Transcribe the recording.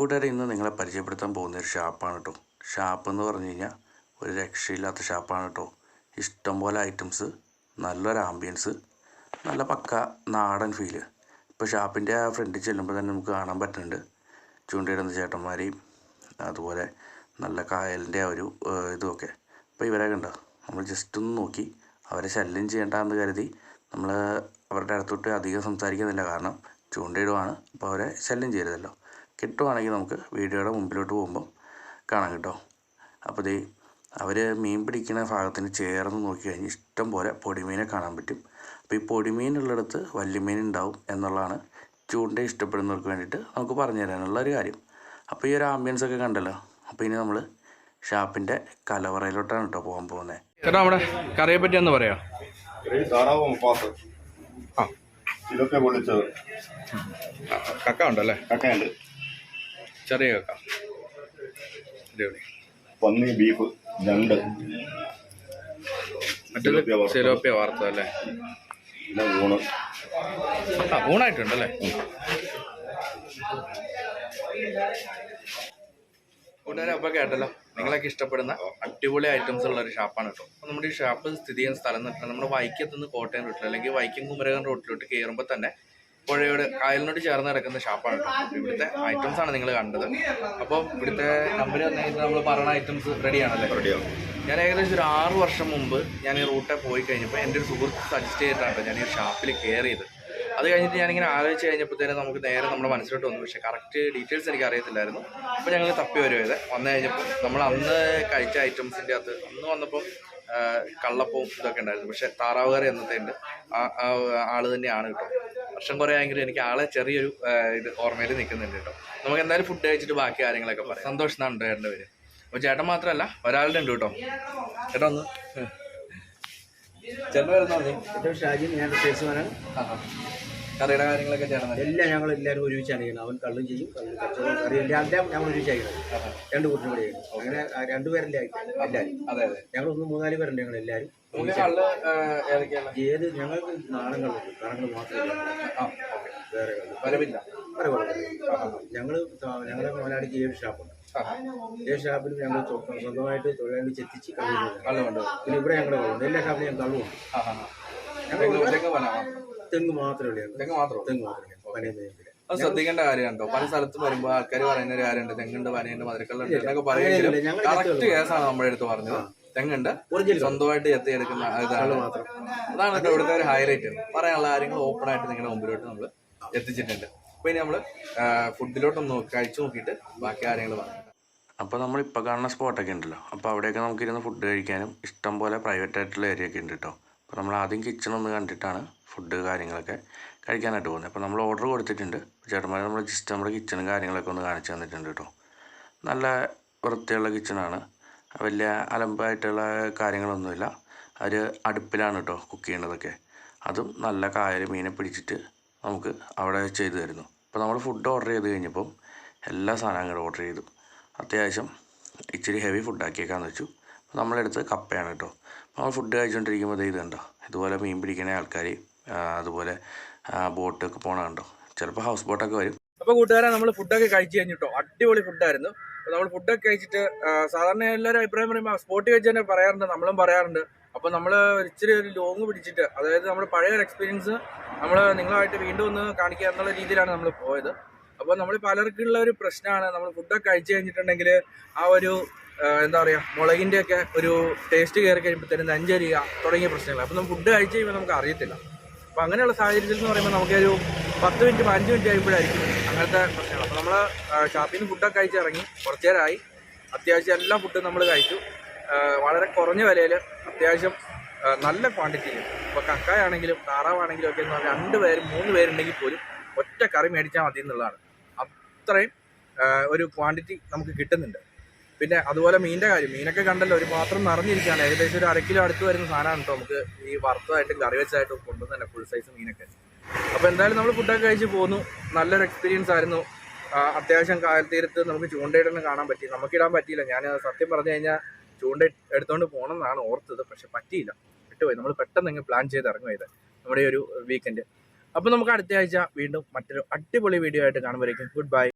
കൂട്ടുകാരെ ഇന്ന് നിങ്ങളെ പരിചയപ്പെടുത്താൻ പോകുന്ന ഒരു ഷാപ്പാണ് കേട്ടോ. ഷാപ്പ് എന്ന് പറഞ്ഞു കഴിഞ്ഞാൽ ഒരു രക്ഷയില്ലാത്ത ഷാപ്പാണ് കേട്ടോ. ഇഷ്ടംപോലെ ഐറ്റംസ് നല്ലൊരു ആംബിയൻസ് നല്ല പക്ക നാടൻ ഫീൽ ഇപ്പോൾ ഷാപ്പിന്റെ ആ ഫ്രണ്ടിൽ ചെല്ലുമ്പോൾ തന്നെ നമുക്ക് കാണാൻ പറ്റുന്നുണ്ട്. ചൂണ്ടയിടുന്ന ചേട്ടന്മാരെയും അതുപോലെ നല്ല കായലിന്റെ ആ ഒരു ഇതുമൊക്കെ അപ്പോൾ ഇവരെ കണ്ടോ? നമ്മൾ ജസ്റ്റ് ഒന്ന് നോക്കി. അവരെ ശല്യം ചെയ്യണ്ടെന്ന് കരുതി നമ്മൾ അവരുടെ അടുത്തോട്ട് അധികം സംസാരിക്കുന്നില്ല. കാരണം ചൂണ്ടയിടുവാണ്. അപ്പോൾ അവരെ ശല്യം ചെയ്യരുതല്ലോ. കിട്ടുവാണെങ്കിൽ നമുക്ക് വീഡിയോയുടെ മുമ്പിലോട്ട് പോകുമ്പം കാണാം കേട്ടോ. അപ്പോൾ ദേ അവർ മീൻ പിടിക്കുന്ന ഭാഗത്തിന് ചേർന്ന് നോക്കി കഴിഞ്ഞ് ഇഷ്ടം പോലെ പൊടിമീനെ കാണാൻ പറ്റും. അപ്പോൾ ഈ പൊടിമീനുള്ളിടത്ത് വല്യമീൻ ഉണ്ടാവും എന്നുള്ളതാണ് ചൂണ്ട ഇഷ്ടപ്പെടുന്നവർക്ക് വേണ്ടിയിട്ട് നമുക്ക് പറഞ്ഞു തരാനുള്ള ഒരു കാര്യം. അപ്പോൾ ഈ ഒരു ആംബിയൻസ് ഒക്കെ കണ്ടല്ലോ. അപ്പോൾ ഇനി നമ്മൾ ഷാപ്പിന്റെ കലവറയിലോട്ടാണ് കേട്ടോ പോകാൻ പോകുന്നത്. ചേട്ടാ നമ്മുടെ കറിയെ പറ്റി ഒന്ന് പറയാം. ഇതൊക്കെ പൊള്ളിച്ചത്. കക്ക ഉണ്ടല്ലേ? കക്കയുണ്ട്. ചെറിയ കക്ക അടിപൊളി. പന്നി ബീഫ് ഞണ്ട്. മറ്റൊരു സിലോപ്പിയ വാർത്ത അല്ലേ? ഊണ്. ആ ഊണായിട്ടുണ്ടല്ലേ? കൂട്ടുകാരെ അപ്പോൾ കേട്ടല്ലോ. നിങ്ങളൊക്കെ ഇഷ്ടപ്പെടുന്ന അടിപൊളി ഐറ്റംസ് ഉള്ള ഒരു ഷാപ്പാണ് കേട്ടോ. അപ്പോൾ നമ്മുടെ ഈ ഷാപ്പ് സ്ഥിതി ചെയ്യുന്ന സ്ഥലം എന്ന് പറഞ്ഞാൽ നമ്മുടെ വൈക്കത്തുനിന്ന് കോട്ടയം റൂട്ടിൽ അല്ലെങ്കിൽ വൈക്കം കുമരകം റൂട്ടിലോട്ട് കയറുമ്പോൾ തന്നെ പുഴയോട് കായലിനോട് ചേർന്ന് കിടക്കുന്ന ഷാപ്പാണ് കേട്ടോ. ഇവിടുത്തെ ഐറ്റംസ് ആണ് നിങ്ങൾ കണ്ടത്. അപ്പോൾ ഇവിടുത്തെ കമ്പനി വന്നിട്ട് നമ്മൾ പറയുന്ന ഐറ്റംസ് റെഡിയാണല്ലേ റെഡിയാണ് ഞാൻ ഏകദേശം ഒരു ആറ് വർഷം മുമ്പ് ഞാൻ ഈ റൂട്ടെ പോയി കഴിഞ്ഞപ്പോൾ എന്റെ ഒരു സുഹൃത്ത് സജസ്റ്റ് ചെയ്തിട്ടാണ് ഞാൻ ഈ ഷാപ്പിൽ കയറിയത് അത് കഴിഞ്ഞിട്ട് ഞാനിങ്ങനെ ആലോചിച്ച് കഴിഞ്ഞപ്പോഴത്തേനും നമുക്ക് നേരെ നമ്മുടെ മനസ്സിലോട്ട് വന്നു. പക്ഷേ കറക്റ്റ് ഡീറ്റെയിൽസ് എനിക്ക് അറിയത്തില്ലായിരുന്നു. അപ്പോൾ ഞങ്ങൾ തപ്പി വരുവായത്. വന്നു കഴിഞ്ഞപ്പോൾ നമ്മൾ അന്ന് കഴിച്ച ഐറ്റംസിന്റെ അകത്ത് അന്ന് വന്നപ്പം കള്ളപ്പവും ഇതൊക്കെ ഉണ്ടായിരുന്നു. പക്ഷേ താറാവ് കറി എന്നത്തെ ഉണ്ട് ആ ആ ആൾ തന്നെയാണ് കേട്ടോ. വർഷം കുറേ ആയെങ്കിലും എനിക്ക് ആളെ ചെറിയൊരു ഇത് ഓർമ്മയിൽ നിൽക്കുന്നുണ്ട് കേട്ടോ. നമുക്ക് എന്തായാലും ഫുഡ് കഴിച്ചിട്ട് ബാക്കി കാര്യങ്ങളൊക്കെ പറയാം. സന്തോഷം എന്നാണ് ചേട്ടന്റെ പേര്. അപ്പോൾ ചേട്ടൻ മാത്രമല്ല ഒരാളുടെ ഉണ്ട് കേട്ടോ. ചേട്ടാ ഒന്ന്. ചേട്ടൻ ഷാജി ഞാൻ കറിയുടെ കാര്യങ്ങളൊക്കെ ചേട്ടൻ എല്ലാം ഞങ്ങൾ എല്ലാവരും ഒരുമിച്ചാണ് അണിയണം അവൻ കള്ളും ചെയ്യും കള്ളും കച്ചവടം കറി എല്ലാം ഞങ്ങൾ ഒരുമിച്ച് അയക്കണം രണ്ട് കൂട്ടിനും കൂടെ ചെയ്യുന്നത് അങ്ങനെ രണ്ടുപേരല്ലേ എല്ലാവരും അതെ അതെ ഞങ്ങൾ ഒന്ന് മൂന്നാൽ പേരുണ്ട് ഞങ്ങൾ എല്ലാവരും ഏത് ഞങ്ങൾക്ക് നാടൻ കള്ളുണ്ട് നാടൻ മാത്രമേ വേറെ കള്ള്. വരവില്ല. ഞങ്ങൾ ഞങ്ങളുടെ മോനാടിക്ക് ഏഴ് ഷാപ്പുണ്ട്. ഏഴ് ഷാപ്പിൽ ഞങ്ങൾ സ്വ- സ്വന്തമായിട്ട് തൊഴിലാളി ചെത്തിച്ച്. കള്ളുണ്ട് പിന്നെ ഇവിടെ ഞങ്ങളുടെ കള്ളുണ്ട്. എല്ലാ ഷാപ്പിലും ഞങ്ങൾ കള്ളുണ്ട് ഞങ്ങൾ തെങ്ങ് മാത്രമേ ഉള്ളൂ. ഞങ്ങൾക്ക്. തെങ്ങ് മാത്രമോ തെങ്ങ് മാത്രമേ പനയും തേയില അത് ശ്രദ്ധിക്കേണ്ട കാര്യമാണ് കേട്ടോ പല സ്ഥലത്തും വരുമ്പോ ആൾക്കാർ പറയുന്ന ഒരു കാര്യമുണ്ട്. തെങ്ങുണ്ട് പനയുണ്ട് മധുരക്കള്ളുണ്ട് എന്നൊക്കെ പറയുമെങ്കിലും കറക്റ്റ് കേസാണ് നമ്മുടെ അടുത്ത് പറഞ്ഞത്. തെങ്ങുണ്ട്. സ്വന്തമായിട്ട് എത്തിയെടുക്കുന്ന ഇതാണ്. മാത്രം. അതാണ് കേട്ടോ ഇവിടുത്തെ ഒരു ഹൈലൈറ്റ് പറയാനുള്ള കാര്യങ്ങൾ ഓപ്പൺ ആയിട്ട് നിങ്ങളുടെ മുമ്പിലോട്ട് നമ്മൾ എത്തിച്ചിട്ടുണ്ട്. അപ്പൊ ഇനി നമ്മൾ ഫുഡിലോട്ടൊന്ന് കഴിച്ചു നോക്കിയിട്ട് ബാക്കി കാര്യങ്ങൾ പറയാം. നമ്മൾ ഇപ്പൊ കാണുന്ന സ്പോട്ടൊക്കെ ഉണ്ടല്ലോ. അപ്പോൾ അവിടെയൊക്കെ നമുക്കിരുന്ന് ഫുഡ് കഴിക്കാനും ഇഷ്ടം പോലെ പ്രൈവറ്റ് ആയിട്ടുള്ള ഏരിയ ഒക്കെ ഉണ്ട് കേട്ടോ അപ്പോൾ നമ്മൾ ആദ്യം കിച്ചൺ ഒന്ന് കണ്ടിട്ടാണ് ഫുഡ് കാര്യങ്ങളൊക്കെ കഴിക്കാനായിട്ട് പോകുന്നത്. അപ്പോൾ നമ്മൾ ഓർഡർ കൊടുത്തിട്ടുണ്ട്. ചേട്ടന്മാർ നമ്മൾ ജസ്റ്റ് നമ്മുടെ കിച്ചണും കാര്യങ്ങളൊക്കെ ഒന്ന് കാണിച്ചു തന്നിട്ടുണ്ട് കേട്ടോ. നല്ല വൃത്തിയുള്ള കിച്ചണാണ്. വലിയ അലമ്പായിട്ടുള്ള കാര്യങ്ങളൊന്നുമില്ല. അവർ അടുപ്പിലാണ് കേട്ടോ കുക്ക് ചെയ്യണതൊക്കെ അതും നല്ല കായൽ മീനെ പിടിച്ചിട്ട് നമുക്ക് അവിടെ ചെയ്തു തരുന്നു. അപ്പോൾ നമ്മൾ ഫുഡ് ഓർഡർ ചെയ്ത് കഴിഞ്ഞപ്പം എല്ലാ സാധനങ്ങളും ഓർഡർ ചെയ്തു. അത്യാവശ്യം ഇച്ചിരി ഹെവി ഫുഡാക്കിയേക്കാന്ന് വെച്ചു. അപ്പോൾ നമ്മളെടുത്ത് കപ്പയാണ് കേട്ടോ. നമ്മൾ ഫുഡ് കഴിച്ചുകൊണ്ടിരിക്കുമ്പോൾ ഇത് കണ്ടോ? ഇതുപോലെ മീൻ പിടിക്കുന്ന ആൾക്കാർ അതുപോലെ ബോട്ട് ബോട്ടൊക്കെ പോണ കണ്ടോ? ചിലപ്പോൾ ഹൗസ് ബോട്ടൊക്കെ വരും. അപ്പൊ കൂട്ടുകാരെ നമ്മൾ ഫുഡൊക്കെ കഴിച്ചു കഴിഞ്ഞിട്ടോ അടിപൊളി ഫുഡായിരുന്നു അപ്പോൾ നമ്മൾ ഫുഡൊക്കെ കഴിച്ചിട്ട് സാധാരണ എല്ലാവരും അഭിപ്രായം പറയുമ്പോൾ സ്പോട്ടിൽ വെച്ച് തന്നെ പറയാറുണ്ട് നമ്മളും പറയാറുണ്ട്. അപ്പൊ നമ്മൾ ഇച്ചിരി ഒരു ലോങ് പിടിച്ചിട്ട് അതായത് നമ്മുടെ പഴയ ഒരു എക്സ്പീരിയൻസ് നമ്മൾ നിങ്ങളായിട്ട് വീണ്ടും ഒന്ന് കാണിക്കുക എന്നുള്ള രീതിയിലാണ് നമ്മൾ പോയത്. അപ്പോൾ നമ്മൾ പലർക്കുള്ള ഒരു പ്രശ്നമാണ് നമ്മൾ ഫുഡൊക്കെ കഴിച്ചു കഴിഞ്ഞിട്ടുണ്ടെങ്കിൽ ആ ഒരു എന്താ പറയുക മുളകിന്റെ ഒക്കെ ഒരു ടേസ്റ്റ് കയറി കഴിയുമ്പോഴത്തേനും നെഞ്ചരിക തുടങ്ങിയ പ്രശ്നങ്ങൾ അപ്പോൾ നമ്മൾ ഫുഡ് കഴിച്ച് കഴിയുമ്പോൾ നമുക്ക് അറിയത്തില്ല. അപ്പോൾ അങ്ങനെയുള്ള സാഹചര്യത്തിൽ എന്ന് പറയുമ്പോൾ നമുക്കൊരു പത്ത് മിനിറ്റ് പതിനഞ്ച് മിനിറ്റ് ആയപ്പോഴായിരിക്കും അങ്ങനത്തെ പ്രശ്നങ്ങൾ. അപ്പോൾ നമ്മൾ ഷാപ്പിൽ നിന്ന് ഫുഡൊക്കെ കഴിച്ച് ഇറങ്ങി. കുറച്ച് നേരമായി. അത്യാവശ്യം എല്ലാ ഫുഡും നമ്മൾ കഴിച്ചു. വളരെ കുറഞ്ഞ വിലയിൽ അത്യാവശ്യം നല്ല ക്വാണ്ടിറ്റിയിൽ ഇപ്പോൾ കക്കായാണെങ്കിലും താറാവാണെങ്കിലും ഒക്കെ എന്ന് പറഞ്ഞാൽ രണ്ട് പേരും മൂന്ന് പേരുണ്ടെങ്കിൽ പോലും ഒറ്റ കറി മേടിച്ചാൽ മതി എന്നുള്ളതാണ് അത്രയും ഒരു ക്വാണ്ടിറ്റി നമുക്ക് കിട്ടുന്നുണ്ട്. പിന്നെ അതുപോലെ മീനിന്റെ കാര്യം. മീനൊക്കെ കണ്ടല്ലോ ഒരു പാത്രം നിറഞ്ഞിരിക്കുകയാണ്. ഏകദേശം ഒരു അരക്കിലോ കിലോ അടുത്ത് വരുന്ന സാധനമാണ് കേട്ടോ നമുക്ക് ഈ വറുത്തതായിട്ട് കറി വെച്ചതായിട്ട് കൊണ്ടുവന്ന് തന്നെ ഫുൾ സൈസ് മീനൊക്കെ. അപ്പോൾ എന്തായാലും നമ്മൾ ഫുഡൊക്കെ കഴിച്ച് പോന്നു. നല്ലൊരു എക്സ്പീരിയൻസ് ആയിരുന്നു. അത്യാവശ്യം കായൽത്തീരത്ത് നമുക്ക് ചൂണ്ടയിടുന്ന കാണാൻ പറ്റി. നമുക്കിടാൻ പറ്റിയില്ല. ഞാൻ സത്യം പറഞ്ഞു കഴിഞ്ഞാൽ ചൂണ്ട എടുത്തുകൊണ്ട് പോകണം എന്നാണ് ഓർത്തത്. പക്ഷെ പറ്റിയില്ല. വിട്ടുപോയി. നമ്മൾ പെട്ടെന്ന് അങ്ങ് പ്ലാൻ ചെയ്ത് ഇറങ്ങുമായത് നമ്മുടെ ഒരു വീക്കെൻഡ് അപ്പോൾ നമുക്ക് അടുത്ത ആഴ്ച വീണ്ടും മറ്റൊരു അടിപൊളി വീഡിയോ ആയിട്ട് കാണുമ്പോഴേക്കും. Good bye